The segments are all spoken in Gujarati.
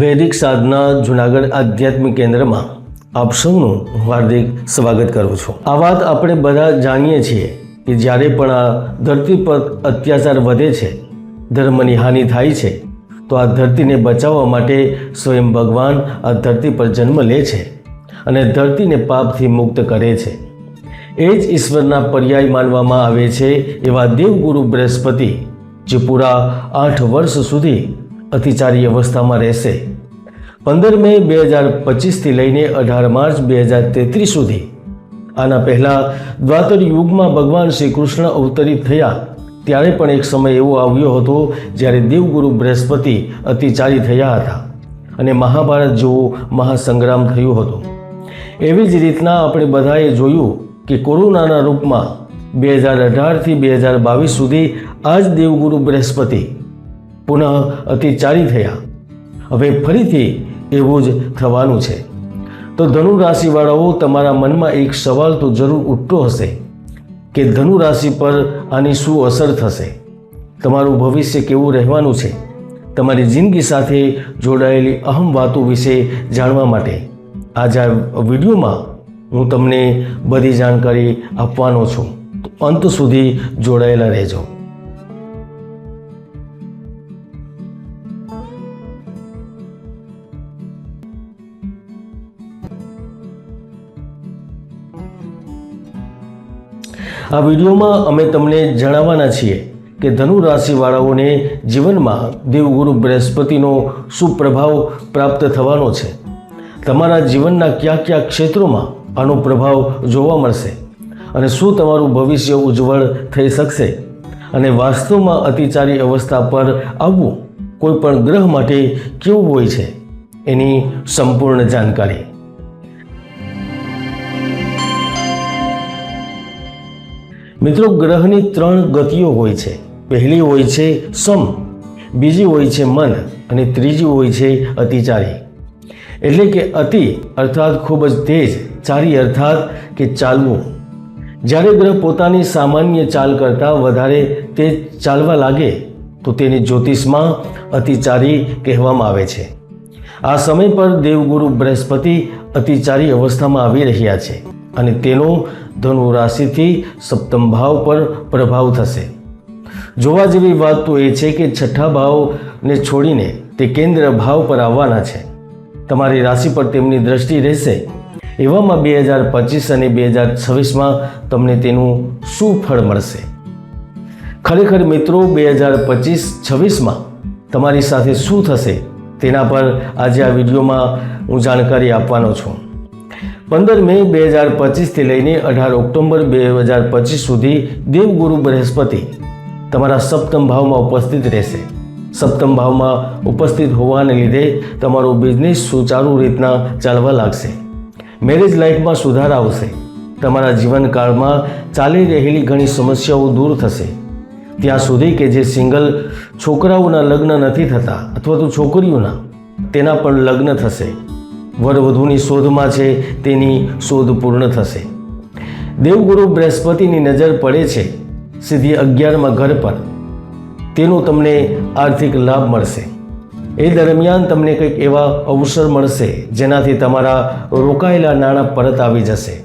વૈદિક સાધના જુનાગઢ આધ્યાત્મિક કેન્દ્રમાં આપ સૌનું હાર્દિક સ્વાગત કરું છું. આ વાત આપણે બધા જાણીએ છીએ કે જ્યારે પણ આ ધરતી પર અત્યાચાર વધે છે, ધર્મની હાનિ થાય છે, તો આ ધરતીને બચાવવા માટે સ્વયં ભગવાન આ ધરતી પર જન્મ લે છે અને ધરતીને પાપથી મુક્ત કરે છે. એ જ ઈશ્વરના પર્યાય માનવામાં આવે છે એવા દેવગુરુ બૃહસ્પતિ, જે પૂરા આઠ વર્ષ સુધી અતિચારી અવસ્થામાં રહેશે. પંદર મે બે હજાર પચીસથી લઈને અઢાર માર્ચ બે હજાર તેત્રીસ સુધી આના પહેલાં દ્વાતર યુગમાં ભગવાન શ્રી કૃષ્ણ અવતરિત થયા. ત્યારે પણ એક સમય એવો આવ્યો હતો જ્યારે દેવગુરુ બૃહસ્પતિ અતિચારી થયા હતા અને મહાભારત જેવો મહાસંગ્રામ થયો હતો. એવી જ રીતના આપણે બધાએ જોયું કે કોરોનાના રૂપમાં બે હજાર અઢારથી બે હજાર બાવીસ સુધી આ જ દેવગુરુ બૃહસ્પતિ પુનઃ અતિચારી થયા. હવે ફરીથી એવું જ થવાનું છે. તો ધનુ રાશિવાળાઓ તમારા મનમાં એક સવાલ તો જરૂર ઉઠતો હશે કે ધનુ રાશિ પર આની શું અસર થશે? તમારું ભવિષ્ય કેવું રહેવાનું છે? તમારી જિંદગી સાથે જોડાયેલી અહમ વાતો વિશે જાણવા માટે. આજ આ વિડીયોમાં હું તમને બધી જાણકારી આપવાનો છું. અંત સુધી જોડાયેલા રહેજો. આ વિડીયોમાં અમે તમને જણાવવાના છીએ કે ધનુ રાશિવાળાઓને જીવનમાં દેવગુરુ બૃહસ્પતિનો શું પ્રભાવ પ્રાપ્ત થવાનો છે. તમારા જીવનના કયા કયા ક્ષેત્રોમાં આનો પ્રભાવ જોવા મળશે અને શું તમારું ભવિષ્ય ઉજ્જવળ થઈ શકશે અને વાસ્તવમાં અતિચારી અવસ્થા પર આવવું કોઈ પણ ગ્રહ માટે કેવું હોય છે એની સંપૂર્ણ જાણકારી. મિત્રો, ગ્રહની ત્રણ ગતિઓ હોય છે. પહેલી હોય છે સમ, બીજી હોય છે મન અને ત્રીજી હોય છે અતિચારી. એટલે કે અતિ અર્થાત ખૂબ જ તેજ, ચારી અર્થાત કે ચાલવું. જ્યારે ગ્રહ પોતાની સામાન્ય ચાલ કરતાં વધારે તેજ ચાલવા લાગે, તો તેને જ્યોતિષમાં અતિચારી કહેવામાં આવે છે. આ સમય પર દેવગુરુ બૃહસ્પતિ અતિચારી અવસ્થામાં આવી રહ્યા છે. અને તેનો ધનુ રાશિથી સપ્તમ ભાવ પર પ્રભાવ થશે. જોવા જેવી વાત તો એ છે કે છઠ્ઠા ભાવને છોડીને તે કેન્દ્ર ભાવ પર આવવાના છે. તમારી રાશિ પર તેમની દ્રષ્ટિ રહેશે. એવામાં બે હજાર પચીસ અને બે હજાર છવ્વીસમાં તમને તેનું શું ફળ મળશે? ખરેખર મિત્રો, બે હજાર પચીસ છવ્વીસમાં તમારી સાથે શું થશે તેના પર આજે આ વિડીયોમાં હું જાણકારી આપવાનો છું. પંદર મે બે હજાર પચીસથી લઈને અઢાર ઓક્ટોબર બે હજાર પચીસ સુધી દેવગુરુ બૃહસ્પતિ તમારા સપ્તમ ભાવમાં ઉપસ્થિત રહેશે. સપ્તમ ભાવમાં ઉપસ્થિત હોવાને લીધે તમારો બિઝનેસ સુચારુ રીતના ચાલવા લાગશે. મેરેજ લાઈફમાં સુધાર આવશે. તમારા જીવનકાળમાં ચાલી રહેલી ઘણી સમસ્યાઓ દૂર થશે. ત્યાં સુધી કે જે સિંગલ છોકરાઓના લગ્ન નથી થતા અથવા તો છોકરીઓના, તેના પણ લગ્ન થશે. વરવધુની શોધમાં છે, તેની શોધ પૂર્ણ થશે. દેવગુરુ બૃહસ્પતિની નજર પડે છે, સીધી અગિયારમાં ઘર પર. તેનો તમને આર્થિક લાભ મળશે. એ દરમિયાન તમને કંઈક એવા અવસર મળશે, જેનાથી તમારા રોકાયેલા નાણાં પરત આવી જશે.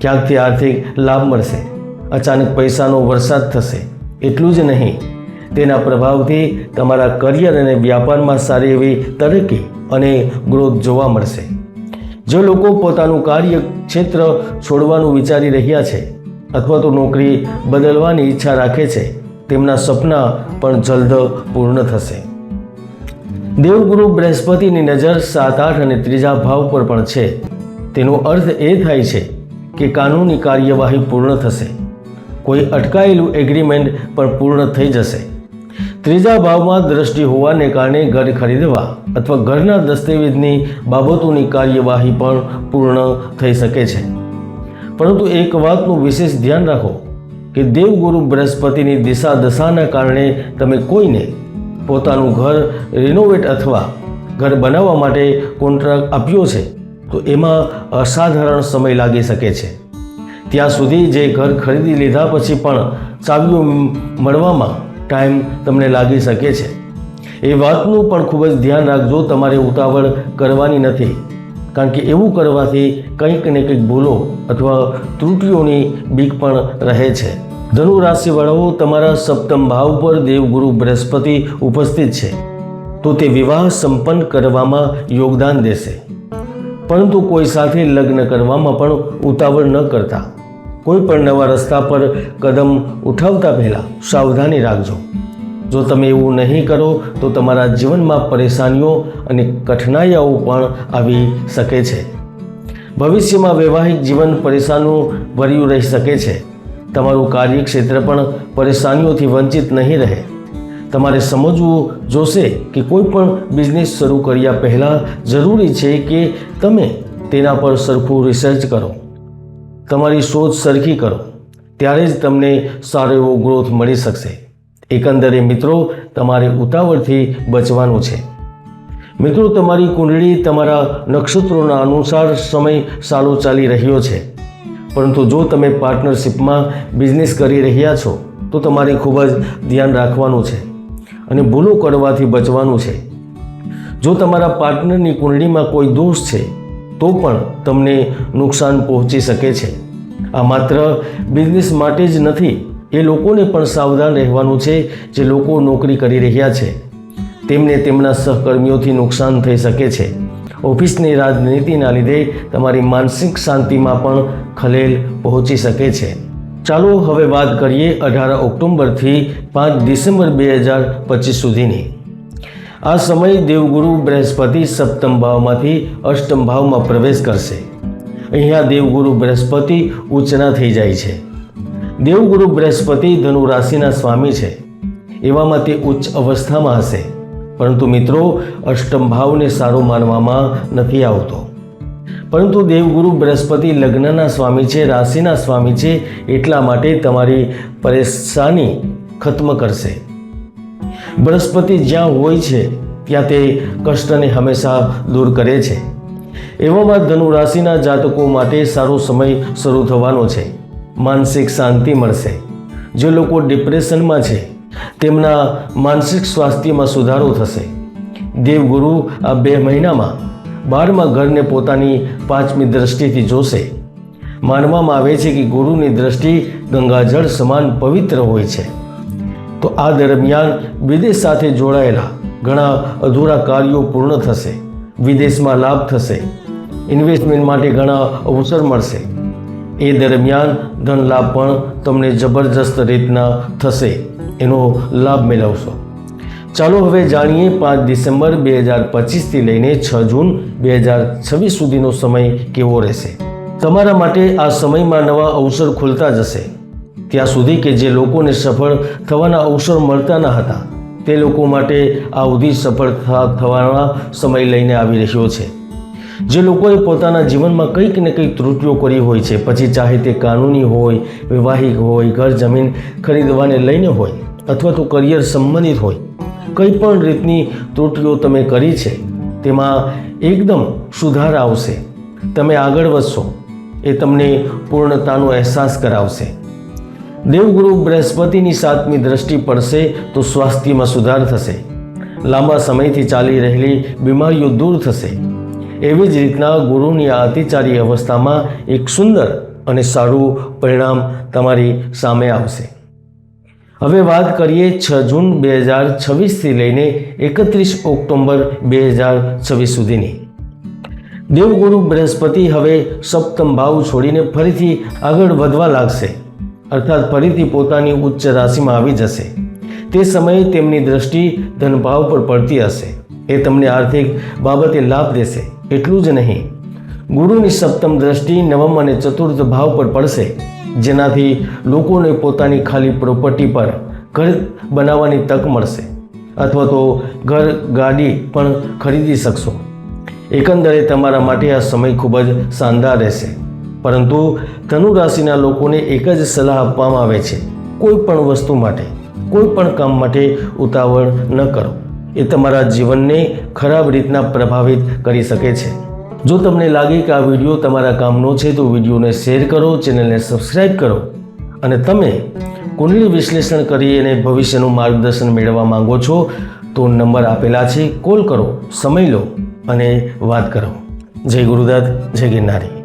ક્યાંકથી આર્થિક લાભ મળશે? અચાનક પૈસાનો વરસાદ થશે. એટલું જ નહીં. તેના પ્રભાવથી તમારા કરિયર અને વ્યાપારમાં સારી એવી તરક્કી અને ગ્રોથ જોવા મળશે. જે લોકો પોતાનું કાર્ય ક્ષેત્ર છોડવાનું વિચારી રહ્યા છે અથવા તો નોકરી બદલવાની ઈચ્છા રાખે છે, તેમના સપના પણ જલ્દ પૂર્ણ થશે. દેવગુરુ બૃહસ્પતિની નજર સાત, આઠ અને ત્રીજા ભાવ પર પણ છે. તેનો અર્થ એ થાય છે કે કાનૂની કાર્યવાહી પૂર્ણ થશે. કોઈ અટકાયેલું એગ્રીમેન્ટ પણ પૂર્ણ થઈ જશે. ત્રીજા ભાવમાં દ્રષ્ટિ હોવાને કારણે ઘર ખરીદવા અથવા ઘરના દસ્તાવેજની બાબતોની કાર્યવાહી પણ પૂર્ણ થઈ શકે છે. પરંતુ એક વાતનું વિશેષ ધ્યાન રાખો કે દેવગુરુ બૃહસ્પતિની દિશા દશાના કારણે તમે કોઈને પોતાનું ઘર રિનોવેટ અથવા ઘર બનાવવા માટે કોન્ટ્રાક્ટ આપ્યો છે, તો એમાં અસાધારણ સમય લાગી શકે છે. ત્યાં સુધી જે ઘર ખરીદી લીધા પછી પણ ચાવીઓ મળવામાં ટાઈમ તમને લાગી શકે છે. એ વાતનું પણ ખૂબ જ ધ્યાન રાખજો, તમારે ઉતાવળ કરવાની નથી. કારણ કે એવું કરવાથી કંઈક ને કંઈક ભૂલો અથવા ત્રુટિઓની બીક પણ રહે છે. ધનુ રાશિવાળાઓ તમારા સપ્તમ ભાવ પર દેવગુરુ બૃહસ્પતિ ઉપસ્થિત છે. તો તે વિવાહ સંપન્ન કરવામાં યોગદાન દેશે. પરંતુ કોઈ સાથે લગ્ન કરવામાં પણ ઉતાવળ ન કરતા. કોઈ પણ નવા રસ્તા પર કદમ ઉઠાવતા પહેલાં સાવધાની રાખજો. જો તમે એવું નહીં કરો, તો તમારા જીવનમાં પરેશાનીઓ અને કઠિનાઈઓ પણ આવી શકે છે. ભવિષ્યમાં વૈવાહિક જીવન પરેશાનું ભર્યું રહી શકે છે. તમારું કાર્યક્ષેત્ર પણ પરેશાનીઓથી વંચિત નહીં રહે. તમારે સમજવું જોશે કે કોઈ પણ બિઝનેસ શરૂ કર્યા પહેલાં જરૂરી છે કે તમે તેના પર સરખું રિસર્ચ કરો. તમારી શોધ સરખી કરો, ત્યારે જ તમને સારો એવો ગ્રોથ મળી શકશે. એકંદરે મિત્રો, તમારે ઉતાવળથી બચવાનું છે. મિત્રો, તમારી કુંડળી તમારા નક્ષત્રોના અનુસાર સમય સારો ચાલી રહ્યો છે. પરંતુ જો તમે પાર્ટનરશિપમાં બિઝનેસ કરી રહ્યા છો, તો તમારે ખૂબ જ ધ્યાન રાખવાનું છે અને ભૂલો કરવાથી બચવાનું છે. જો તમારા પાર્ટનરની કુંડળીમાં કોઈ દોષ છે તો પણ તમને નુકસાન પહોંચી શકે છે. આ માત્ર બિઝનેસ માટે જ નથી, એ લોકોને પણ સાવધાન રહેવાનું છે જે લોકો નોકરી કરી રહ્યા છે. તેમને તેમના સહકર્મીઓથી નુકસાન થઈ શકે છે. ઓફિસની રાજનીતિના લીધે તમારી માનસિક શાંતિમાં પણ ખલેલ પહોંચી શકે છે. ચાલો હવે વાત કરીએ અઢાર ઓક્ટોબરથી પાંચ ડિસેમ્બર બે હજાર પચીસ સુધીની. આ સમય દેવગુરુ બૃહસ્પતિ સપ્તમ ભાવમાંથી અષ્ટમ ભાવમાં પ્રવેશ કરશે. અહીંયા દેવગુરુ બૃહસ્પતિ ઉચના થઈ જાય છે. દેવગુરુ બૃહસ્પતિ ધનુ રાશિના સ્વામી છે. એવામાં તે ઉચ્ચ અવસ્થામાં હશે. પરંતુ મિત્રો, અષ્ટમ ભાવને સારો માનવામાં નથી આવતો. પરંતુ દેવગુરુ બૃહસ્પતિ લગ્નના સ્વામી છે, રાશિના સ્વામી છે, એટલા માટે તમારી પરેશાની ખત્મ કરશે. બૃહસ્પતિ જ્યાં હોય છે, ત્યાં તે કષ્ટને હંમેશા દૂર કરે છે. એવામાં ધનુરાશિના જાતકો માટે સારો સમય શરૂ થવાનો છે. માનસિક શાંતિ મળશે. જે લોકો ડિપ્રેશનમાં છે, તેમના માનસિક સ્વાસ્થ્યમાં સુધારો થશે. દેવગુરુ આ બે મહિનામાં બારમા ઘરને પોતાની પાંચમી દ્રષ્ટિથી જોશે. માનવામાં આવે છે કે ગુરુની દ્રષ્ટિ ગંગાજળ સમાન પવિત્ર હોય છે. તો આ દરમિયાન વિદેશ સાથે જોડાયેલા ઘણા અધૂરા કાર્યો પૂર્ણ થશે, વિદેશમાં લાભ થશે, ઇન્વેસ્ટમેન્ટ માટે ઘણા અવસર મળશે. એ દરમિયાન ધન લાભ પણ તમને જબરજસ્ત રીતના થશે, એનો લાભ મેળવશો. ચાલો હવે જાણીએ પાંચ ડિસેમ્બર બે હજાર પચીસથી લઈને છ જૂન બે હજાર છવ્વીસ સુધીનો સમય કેવો રહેશે? તમારા માટે આ સમયમાં નવા અવસર ખુલતા જશે. ત્યાં સુધી કે જે લોકોને સફળ થવાના અવસર મળતા ન હતા, તે લોકો માટે આ ઉધી સફળ થવાના સમય લઈને આવી રહ્યો છે. જે લોકોએ પોતાના જીવનમાં કંઈક ને કંઈક ત્રુટિઓ કરી હોય છે, પછી ચાહે તે કાનૂની હોય, વૈવાહિક હોય, ઘર જમીન ખરીદવાને લઈને હોય, અથવા તો કરિયર સંબંધિત હોય, કંઈ પણ રીતની ત્રુટિઓ તમે કરી છે, તેમાં એકદમ સુધાર આવશે. તમે આગળ વધશો, એ તમને પૂર્ણતાનો અહેસાસ કરાવશે. દેવગુરુ બૃહસ્પતિની સાતમી દ્રષ્ટિ પડશે તો સ્વાસ્થ્યમાં સુધાર થશે. લાંબા સમયથી ચાલી રહેલી બીમારીઓ દૂર થશે. એવી જ રીતના ગુરુની આ અતિચારી અવસ્થામાં એક સુંદર અને સારું પરિણામ તમારી સામે આવશે. હવે વાત કરીએ છ જૂન બે હજાર છવ્વીસથી લઈને એકત્રીસ ઓક્ટોબર બે હજાર છવ્વીસ સુધીની. દેવગુરુ બૃહસ્પતિ હવે સપ્તમ ભાવ છોડીને ફરીથી આગળ વધવા લાગશે. અર્થાત ફરીથી પોતાની ઉચ્ચ રાશિમાં આવી જશે. તે સમયે તેમની દ્રષ્ટિ ધનભાવ પર પડતી હશે. એ તમને આર્થિક બાબતે લાભ દેશે. એટલું જ નહીં. ગુરુની સપ્તમ દ્રષ્ટિ નવમ અને ચતુર્થ ભાવ પર પડશે. જેનાથી લોકોને પોતાની ખાલી પ્રોપર્ટી પર ઘર બનાવવાની તક મળશે. અથવા તો ઘર, ગાડી પણ ખરીદી શકશો. એકંદરે તમારા માટે આ સમય ખૂબ જ શાનદાર રહેશે. પરંતુ ધનુ રાશિના લોકોને એક જ સલાહ આપવામાં આવે છે. કોઈ પણ વસ્તુ માટે, કોઈ પણ કામ માટે ઉતાવળ ન કરો. એ તમારા જીવનને ખરાબ રીતના પ્રભાવિત કરી શકે છે. જો તમને લાગે કે આ વીડિયો તમારા કામનો છે, તો વિડીયોને શેર કરો, ચેનલને સબસ્ક્રાઈબ કરો. અને તમે કુંડલી વિશ્લેષણ કરી અને ભવિષ્યનું માર્ગદર્શન મેળવવા માંગો છો, તો નંબર આપેલા છે. કોલ કરો, સમય લો અને વાત કરો. જય ગુરુદાત જય ગિરનારી.